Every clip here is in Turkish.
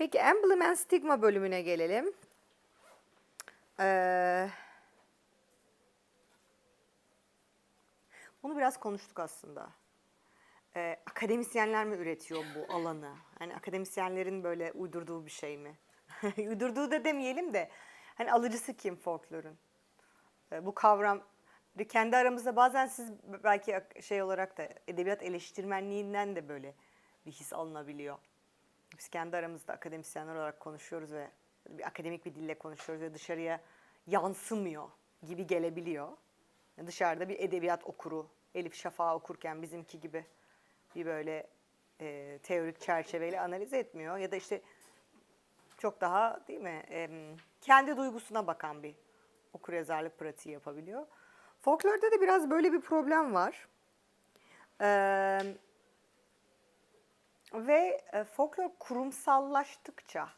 Peki emblem and stigma bölümüne gelelim. Ee, bunu biraz konuştuk aslında. Ee, akademisyenler mi üretiyor bu alanı? Hani akademisyenlerin böyle uydurduğu bir şey mi? uydurduğu da demeyelim de hani alıcısı kim folklorun? Ee, bu kavram kendi aramızda bazen siz belki şey olarak da edebiyat eleştirmenliğinden de böyle bir his alınabiliyor. Biz kendi aramızda akademisyenler olarak konuşuyoruz ve bir akademik bir dille konuşuyoruz ve dışarıya yansımıyor gibi gelebiliyor. Dışarıda bir edebiyat okuru, Elif Şafak okurken bizimki gibi bir böyle e, teorik çerçeveyle analiz etmiyor. Ya da işte çok daha değil mi em, kendi duygusuna bakan bir okuryazarlık pratiği yapabiliyor. Folklorda da biraz böyle bir problem var. Eee ve e, folklor kurumsallaştıkça,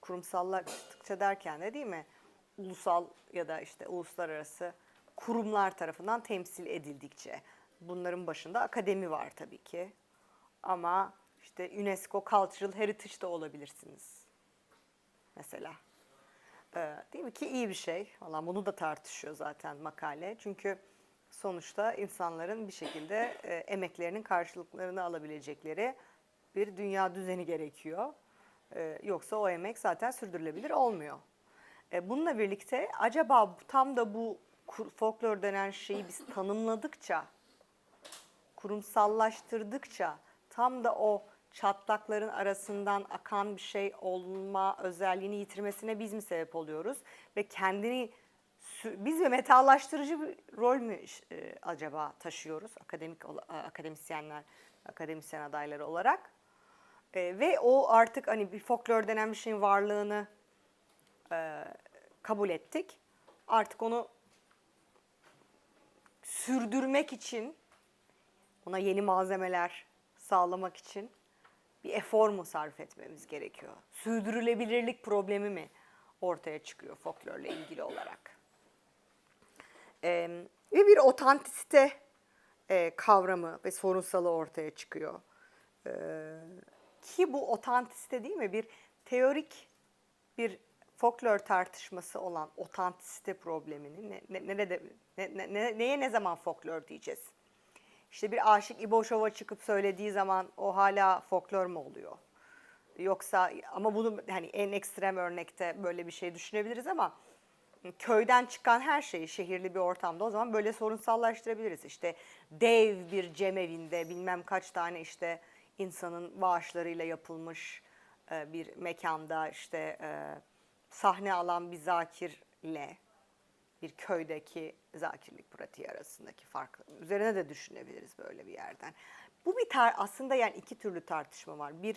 kurumsallaştıkça derken de değil mi? Ulusal ya da işte uluslararası kurumlar tarafından temsil edildikçe. Bunların başında akademi var tabii ki. Ama işte UNESCO Cultural Heritage de olabilirsiniz. Mesela. Ee, değil mi ki iyi bir şey. Valla bunu da tartışıyor zaten makale. Çünkü sonuçta insanların bir şekilde e, emeklerinin karşılıklarını alabilecekleri bir dünya düzeni gerekiyor. Ee, yoksa o emek zaten sürdürülebilir olmuyor. E, bununla birlikte acaba tam da bu folklor denen şeyi biz tanımladıkça, kurumsallaştırdıkça tam da o çatlakların arasından akan bir şey olma özelliğini yitirmesine biz mi sebep oluyoruz? Ve kendini biz ve metallaştırıcı bir rol mü e, acaba taşıyoruz akademik akademisyenler, akademisyen adayları olarak? E, ve o artık hani bir folklor denen bir şeyin varlığını e, kabul ettik. Artık onu sürdürmek için ona yeni malzemeler sağlamak için bir efor mu sarf etmemiz gerekiyor? Sürdürülebilirlik problemi mi ortaya çıkıyor folklorla ilgili olarak? Ee, ve bir otantisite e, kavramı ve sorunsalı ortaya çıkıyor. Ee, ki bu otantisite değil mi? Bir teorik bir folklor tartışması olan otantisite problemini ne, ne, nerede, ne, ne- ne- neye ne zaman folklor diyeceğiz? İşte bir aşık İboşova çıkıp söylediği zaman o hala folklor mu oluyor? Yoksa ama bunu hani en ekstrem örnekte böyle bir şey düşünebiliriz ama köyden çıkan her şeyi şehirli bir ortamda o zaman böyle sorunsallaştırabiliriz. İşte dev bir cemevinde bilmem kaç tane işte insanın bağışlarıyla yapılmış e, bir mekanda işte e, sahne alan bir zakirle bir köydeki zakirlik pratiği arasındaki fark üzerine de düşünebiliriz böyle bir yerden. Bu bir tar aslında yani iki türlü tartışma var. Bir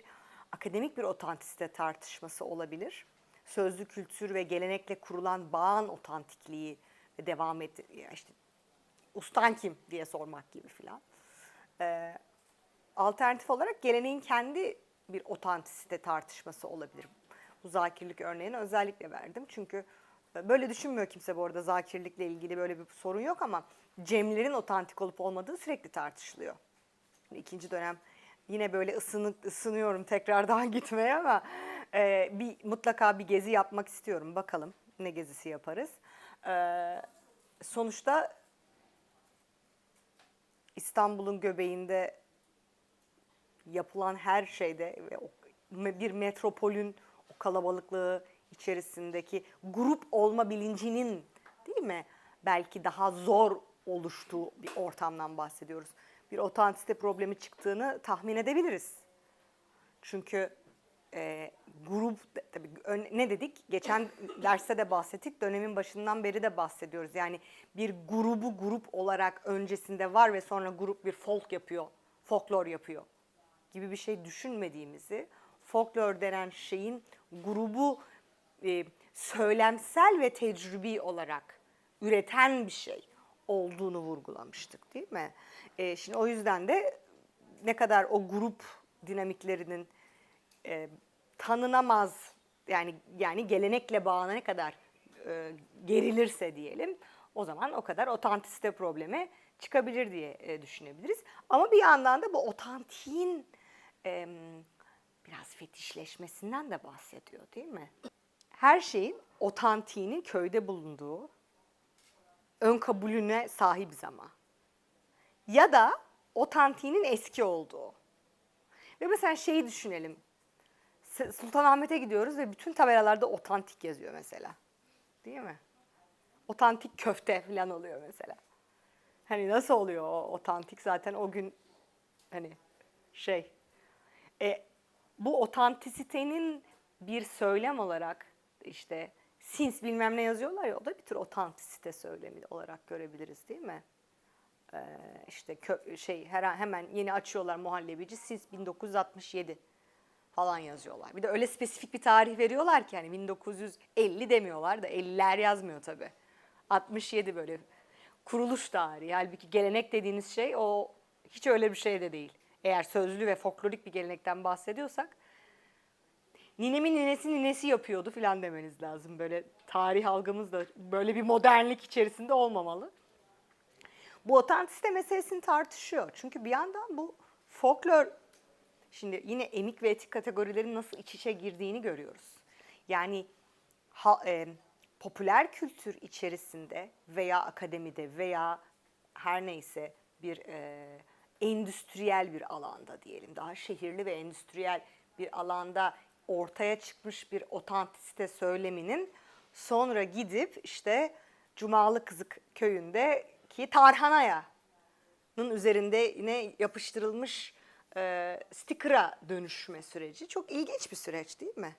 akademik bir otantisite tartışması olabilir. Sözlü kültür ve gelenekle kurulan bağın otantikliği ve devam et işte ustan kim diye sormak gibi filan. Ee, alternatif olarak geleneğin kendi bir otantisite tartışması olabilir. Bu zakirlik örneğini özellikle verdim. Çünkü e, böyle düşünmüyor kimse bu arada zakirlikle ilgili böyle bir sorun yok ama Cemlerin otantik olup olmadığı sürekli tartışılıyor. İkinci dönem yine böyle ısınık, ısınıyorum tekrardan gitmeye ama e, bir mutlaka bir gezi yapmak istiyorum. Bakalım ne gezisi yaparız. E, sonuçta İstanbul'un göbeğinde yapılan her şeyde bir metropolün o kalabalıklığı içerisindeki grup olma bilincinin değil mi belki daha zor oluştuğu bir ortamdan bahsediyoruz. Bir otantisite problemi çıktığını tahmin edebiliriz. Çünkü e, grup tabii ön- ne dedik? Geçen derste de bahsettik. Dönemin başından beri de bahsediyoruz. Yani bir grubu grup olarak öncesinde var ve sonra grup bir folk yapıyor, folklor yapıyor gibi bir şey düşünmediğimizi, folklor denen şeyin grubu e, söylemsel ve tecrübi olarak üreten bir şey olduğunu vurgulamıştık değil mi? E, şimdi o yüzden de ne kadar o grup dinamiklerinin e, tanınamaz yani yani gelenekle bağına kadar e, gerilirse diyelim o zaman o kadar otantisite problemi çıkabilir diye e, düşünebiliriz. Ama bir yandan da bu otantiğin e, biraz fetişleşmesinden de bahsediyor değil mi? Her şeyin otantiğinin köyde bulunduğu, ön kabulüne sahibiz ama. Ya da otantiğinin eski olduğu. Ve mesela şeyi düşünelim. Sultanahmet'e gidiyoruz ve bütün tabelalarda otantik yazıyor mesela. Değil mi? Otantik köfte falan oluyor mesela. Hani nasıl oluyor o otantik zaten o gün hani şey. E, bu otantisitenin bir söylem olarak işte sins bilmem ne yazıyorlar ya o da bir tür otantisite söylemi olarak görebiliriz değil mi? Ee, işte kö- şey her hemen yeni açıyorlar muhallebici sins 1967 falan yazıyorlar. Bir de öyle spesifik bir tarih veriyorlar ki hani 1950 demiyorlar da 50'ler yazmıyor tabii. 67 böyle kuruluş tarihi. Halbuki gelenek dediğiniz şey o hiç öyle bir şey de değil. Eğer sözlü ve folklorik bir gelenekten bahsediyorsak ninemin ninesi ninesi yapıyordu falan demeniz lazım. Böyle tarih algımız da böyle bir modernlik içerisinde olmamalı. Bu otantisite meselesini tartışıyor. Çünkü bir yandan bu folklor Şimdi yine emik ve etik kategorilerin nasıl iç içe girdiğini görüyoruz. Yani ha, e, popüler kültür içerisinde veya akademide veya her neyse bir e, endüstriyel bir alanda diyelim, daha şehirli ve endüstriyel bir alanda ortaya çıkmış bir otantisite söyleminin sonra gidip işte Cumalı Kızık köyündeki Tarhana'ya üzerinde yine yapıştırılmış e, sticker'a dönüşme süreci çok ilginç bir süreç değil mi?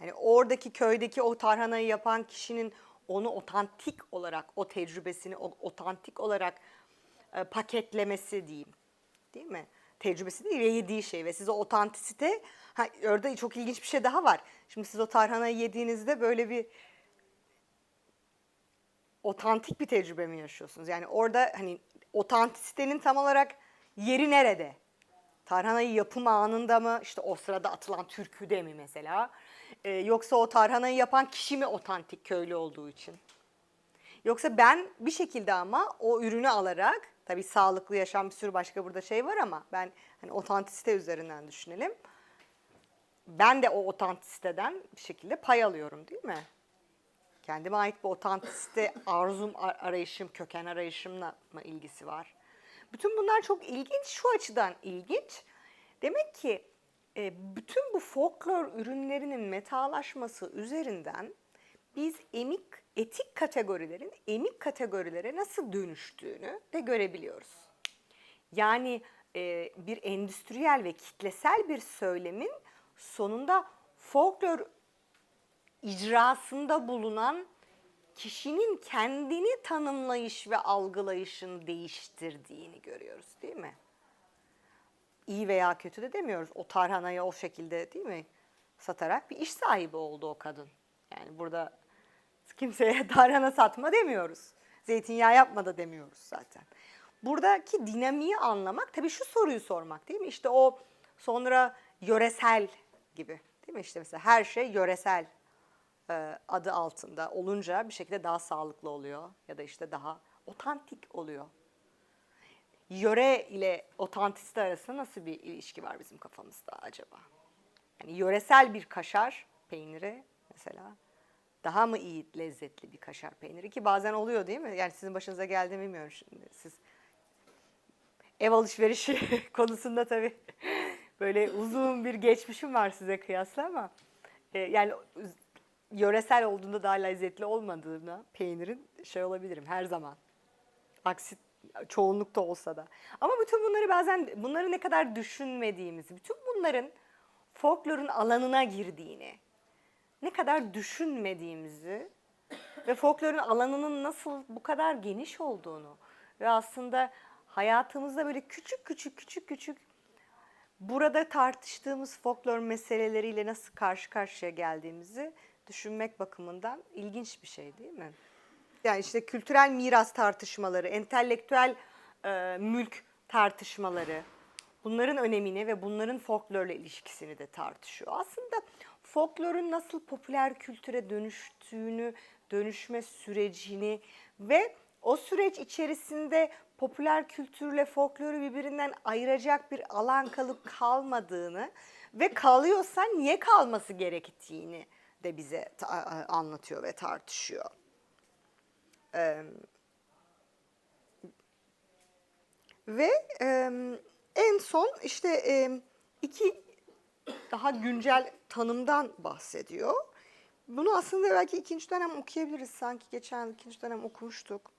Yani oradaki köydeki o tarhanayı yapan kişinin onu otantik olarak, o tecrübesini otantik olarak e, paketlemesi diyeyim. Değil mi? Tecrübesi değil yediği şey ve size otantisite, ha, orada çok ilginç bir şey daha var. Şimdi siz o tarhanayı yediğinizde böyle bir otantik bir tecrübe mi yaşıyorsunuz? Yani orada hani otantisitenin tam olarak yeri nerede? Tarhanayı yapım anında mı? İşte o sırada atılan türküde mi mesela? Ee, yoksa o tarhanayı yapan kişi mi otantik köylü olduğu için? Yoksa ben bir şekilde ama o ürünü alarak, tabii sağlıklı yaşam bir sürü başka burada şey var ama ben hani otantisite üzerinden düşünelim. Ben de o otantisiteden bir şekilde pay alıyorum değil mi? Kendime ait bir otantisite arzum, ar- arayışım, köken arayışımla mı ilgisi var? Bütün bunlar çok ilginç. Şu açıdan ilginç. Demek ki e, bütün bu folklor ürünlerinin metalaşması üzerinden biz emik, etik kategorilerin emik kategorilere nasıl dönüştüğünü de görebiliyoruz. Yani e, bir endüstriyel ve kitlesel bir söylemin sonunda folklor icrasında bulunan kişinin kendini tanımlayış ve algılayışını değiştirdiğini görüyoruz değil mi? İyi veya kötü de demiyoruz. O tarhanayı o şekilde değil mi? Satarak bir iş sahibi oldu o kadın. Yani burada kimseye tarhana satma demiyoruz. Zeytinyağı yapma da demiyoruz zaten. Buradaki dinamiği anlamak tabii şu soruyu sormak değil mi? İşte o sonra yöresel gibi değil mi? İşte mesela her şey yöresel e, adı altında olunca bir şekilde daha sağlıklı oluyor ya da işte daha otantik oluyor. Yöre ile otantisite arasında nasıl bir ilişki var bizim kafamızda acaba? Yani yöresel bir kaşar peyniri mesela daha mı iyi lezzetli bir kaşar peyniri ki bazen oluyor değil mi? Yani sizin başınıza geldi mi bilmiyorum şimdi. Siz ev alışverişi konusunda tabii böyle uzun bir geçmişim var size kıyasla ama e, yani yöresel olduğunda daha lezzetli olmadığına peynirin şey olabilirim her zaman. Aksi çoğunlukta olsa da. Ama bütün bunları bazen bunları ne kadar düşünmediğimizi, bütün bunların folklorun alanına girdiğini, ne kadar düşünmediğimizi ve folklorun alanının nasıl bu kadar geniş olduğunu ve aslında hayatımızda böyle küçük küçük küçük küçük burada tartıştığımız folklor meseleleriyle nasıl karşı karşıya geldiğimizi düşünmek bakımından ilginç bir şey değil mi? Yani işte kültürel miras tartışmaları, entelektüel e, mülk tartışmaları, bunların önemini ve bunların folklorla ilişkisini de tartışıyor. Aslında folklorun nasıl popüler kültüre dönüştüğünü, dönüşme sürecini ve o süreç içerisinde popüler kültürle folkloru birbirinden ayıracak bir alan kalıp kalmadığını Ve kalıyorsa niye kalması gerektiğini de bize anlatıyor ve tartışıyor. Ee, ve e, en son işte e, iki daha güncel tanımdan bahsediyor. Bunu aslında belki ikinci dönem okuyabiliriz. Sanki geçen ikinci dönem okumuştuk.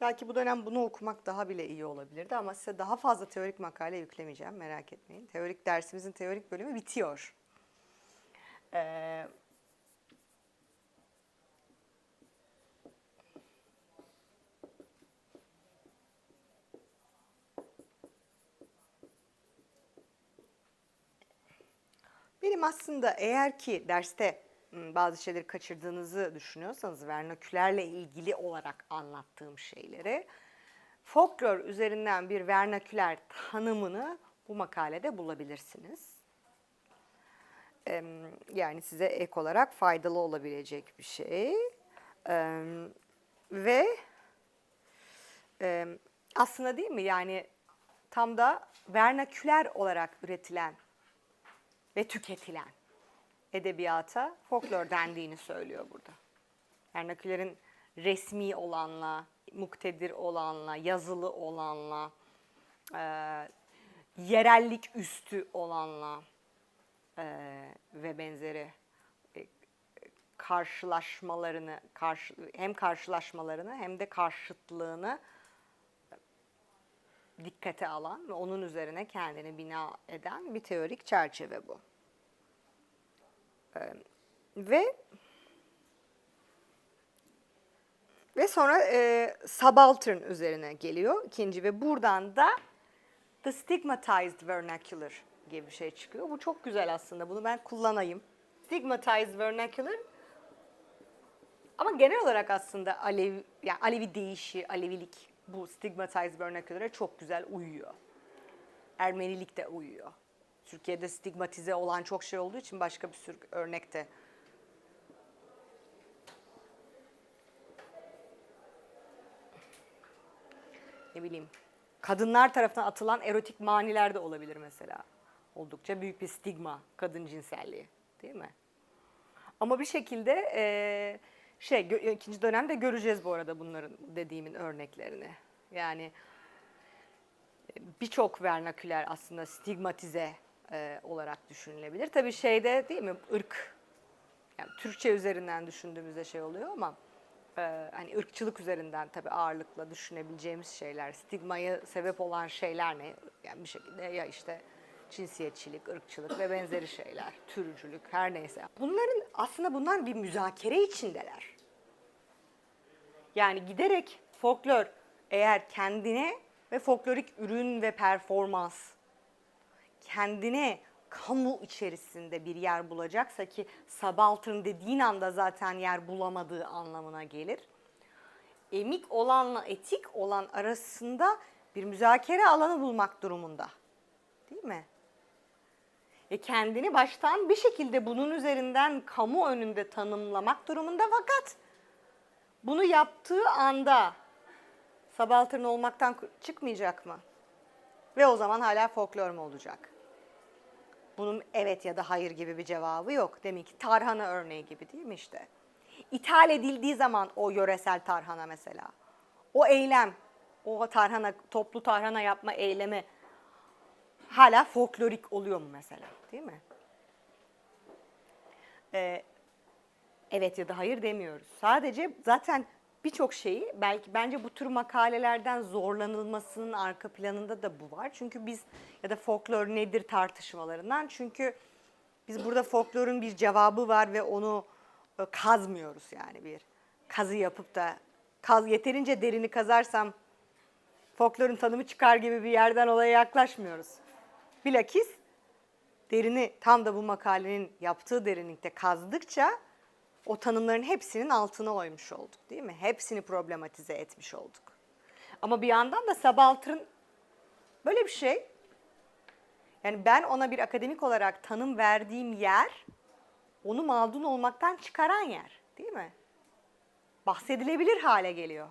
Belki bu dönem bunu okumak daha bile iyi olabilirdi ama size daha fazla teorik makale yüklemeyeceğim merak etmeyin. Teorik dersimizin teorik bölümü bitiyor. Ee, Benim aslında eğer ki derste m, bazı şeyleri kaçırdığınızı düşünüyorsanız vernakülerle ilgili olarak anlattığım şeyleri folklor üzerinden bir vernaküler tanımını bu makalede bulabilirsiniz. Yani size ek olarak faydalı olabilecek bir şey. Ve aslında değil mi yani tam da vernaküler olarak üretilen ve tüketilen edebiyata folklor dendiğini söylüyor burada. Vernakülerin resmi olanla, muktedir olanla, yazılı olanla, e, yerellik üstü olanla e, ve benzeri e, karşılaşmalarını, karşı, hem karşılaşmalarını hem de karşıtlığını dikkate alan ve onun üzerine kendini bina eden bir teorik çerçeve bu. Ee, ve ve sonra e, subaltern üzerine geliyor ikinci ve buradan da the stigmatized vernacular gibi bir şey çıkıyor. Bu çok güzel aslında. Bunu ben kullanayım. Stigmatized vernacular ama genel olarak aslında Alevi, yani Alevi deyişi, Alevilik bu stigmatized vernacular'a çok güzel uyuyor. Ermenilik de uyuyor. Türkiye'de stigmatize olan çok şey olduğu için başka bir sürü örnek de ne bileyim kadınlar tarafından atılan erotik maniler de olabilir mesela. Oldukça büyük bir stigma kadın cinselliği değil mi? Ama bir şekilde eee, şey ikinci dönemde göreceğiz bu arada bunların dediğimin örneklerini. Yani e, birçok vernaküler aslında stigmatize e, olarak düşünülebilir. Tabii şeyde değil mi ırk yani Türkçe üzerinden düşündüğümüzde şey oluyor ama e, hani ırkçılık üzerinden tabii ağırlıkla düşünebileceğimiz şeyler, stigmaya sebep olan şeyler ne? Yani bir şekilde ya işte cinsiyetçilik, ırkçılık ve benzeri şeyler, türcülük her neyse. Bunların aslında bunlar bir müzakere içindeler. Yani giderek folklor eğer kendine ve folklorik ürün ve performans kendine kamu içerisinde bir yer bulacaksa ki subaltern dediğin anda zaten yer bulamadığı anlamına gelir. Emik olanla etik olan arasında bir müzakere alanı bulmak durumunda. Değil mi? E kendini baştan bir şekilde bunun üzerinden kamu önünde tanımlamak durumunda fakat bunu yaptığı anda subaltern olmaktan çıkmayacak mı? Ve o zaman hala folklor mu olacak? Bunun evet ya da hayır gibi bir cevabı yok. Demek ki tarhana örneği gibi değil mi işte? İthal edildiği zaman o yöresel tarhana mesela. O eylem, o tarhana, toplu tarhana yapma eylemi hala folklorik oluyor mu mesela değil mi? Ee, evet ya da hayır demiyoruz. Sadece zaten birçok şeyi belki bence bu tür makalelerden zorlanılmasının arka planında da bu var. Çünkü biz ya da folklor nedir tartışmalarından çünkü biz burada folklorun bir cevabı var ve onu e, kazmıyoruz yani bir kazı yapıp da kaz yeterince derini kazarsam folklorun tanımı çıkar gibi bir yerden olaya yaklaşmıyoruz. Bilakis derini tam da bu makalenin yaptığı derinlikte kazdıkça o tanımların hepsinin altına oymuş olduk değil mi? Hepsini problematize etmiş olduk. Ama bir yandan da subaltern böyle bir şey. Yani ben ona bir akademik olarak tanım verdiğim yer onu mağdun olmaktan çıkaran yer değil mi? Bahsedilebilir hale geliyor.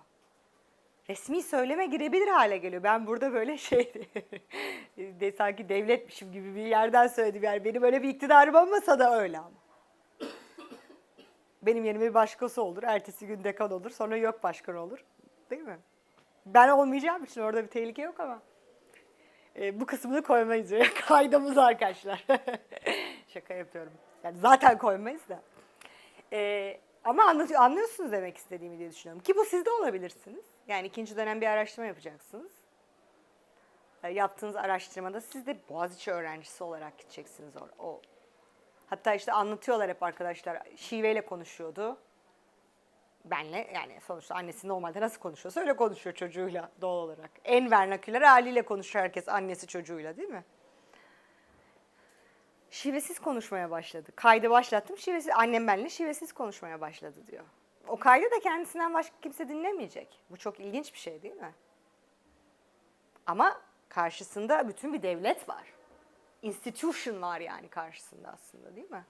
Resmi söyleme girebilir hale geliyor. Ben burada böyle şey de sanki devletmişim gibi bir yerden söyledim. Yani benim öyle bir iktidarım olmasa da öyle ama. Benim yerime bir başkası olur. Ertesi gün dekan olur. Sonra yok başkan olur. Değil mi? Ben olmayacağım için orada bir tehlike yok ama. E, bu kısmını koymayız. Kaydımız arkadaşlar. Şaka yapıyorum. Yani zaten koymayız da. E, ama anlatıyor, anlıyorsunuz demek istediğimi diye düşünüyorum. Ki bu siz de olabilirsiniz. Yani ikinci dönem bir araştırma yapacaksınız. E, yaptığınız araştırmada siz de Boğaziçi öğrencisi olarak gideceksiniz or- o. Hatta işte anlatıyorlar hep arkadaşlar. Şiveyle konuşuyordu. Benle yani sonuçta annesi normalde nasıl konuşuyorsa öyle konuşuyor çocuğuyla doğal olarak. En vernaküler haliyle konuşuyor herkes annesi çocuğuyla değil mi? Şivesiz konuşmaya başladı. Kaydı başlattım. Şivesiz, annem benimle şivesiz konuşmaya başladı diyor. O kaydı da kendisinden başka kimse dinlemeyecek. Bu çok ilginç bir şey değil mi? Ama karşısında bütün bir devlet var. Institution var yani karşısında aslında değil mi?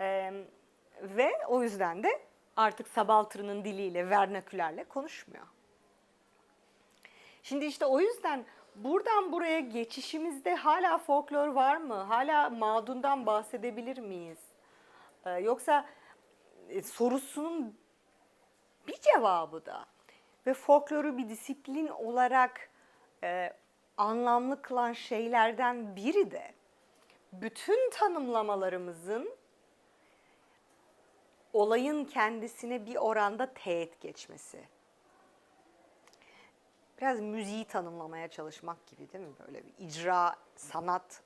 Ee, ve o yüzden de artık Sabaltırı'nın diliyle, vernakülerle konuşmuyor. Şimdi işte o yüzden buradan buraya geçişimizde hala folklor var mı? Hala mağdundan bahsedebilir miyiz? Ee, yoksa e, sorusunun bir cevabı da ve folkloru bir disiplin olarak e, anlamlı kılan şeylerden biri de bütün tanımlamalarımızın olayın kendisine bir oranda teğet geçmesi. Biraz müziği tanımlamaya çalışmak gibi değil mi? Böyle bir icra, sanat,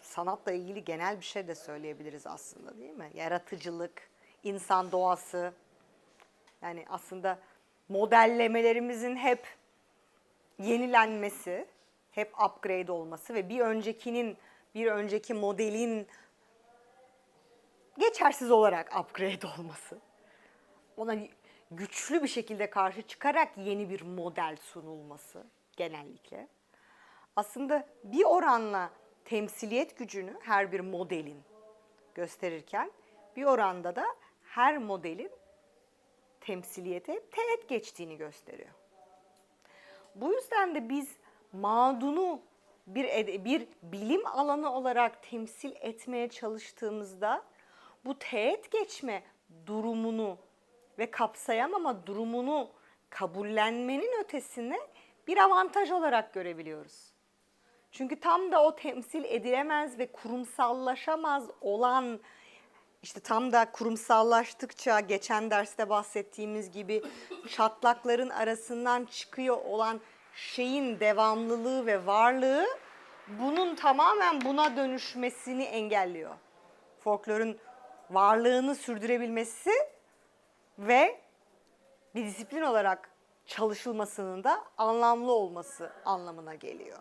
sanatla ilgili genel bir şey de söyleyebiliriz aslında değil mi? Yaratıcılık, insan doğası. Yani aslında modellemelerimizin hep yenilenmesi, hep upgrade olması ve bir öncekinin, bir önceki modelin geçersiz olarak upgrade olması. Ona güçlü bir şekilde karşı çıkarak yeni bir model sunulması genellikle. Aslında bir oranla temsiliyet gücünü her bir modelin gösterirken bir oranda da her modelin temsiliyete teğet geçtiğini gösteriyor. Bu yüzden de biz mağdunu bir bir bilim alanı olarak temsil etmeye çalıştığımızda bu teğet geçme durumunu ve kapsayamama durumunu kabullenmenin ötesine bir avantaj olarak görebiliyoruz. Çünkü tam da o temsil edilemez ve kurumsallaşamaz olan işte tam da kurumsallaştıkça geçen derste bahsettiğimiz gibi çatlakların arasından çıkıyor olan şeyin devamlılığı ve varlığı bunun tamamen buna dönüşmesini engelliyor. Folklorun varlığını sürdürebilmesi ve bir disiplin olarak çalışılmasının da anlamlı olması anlamına geliyor.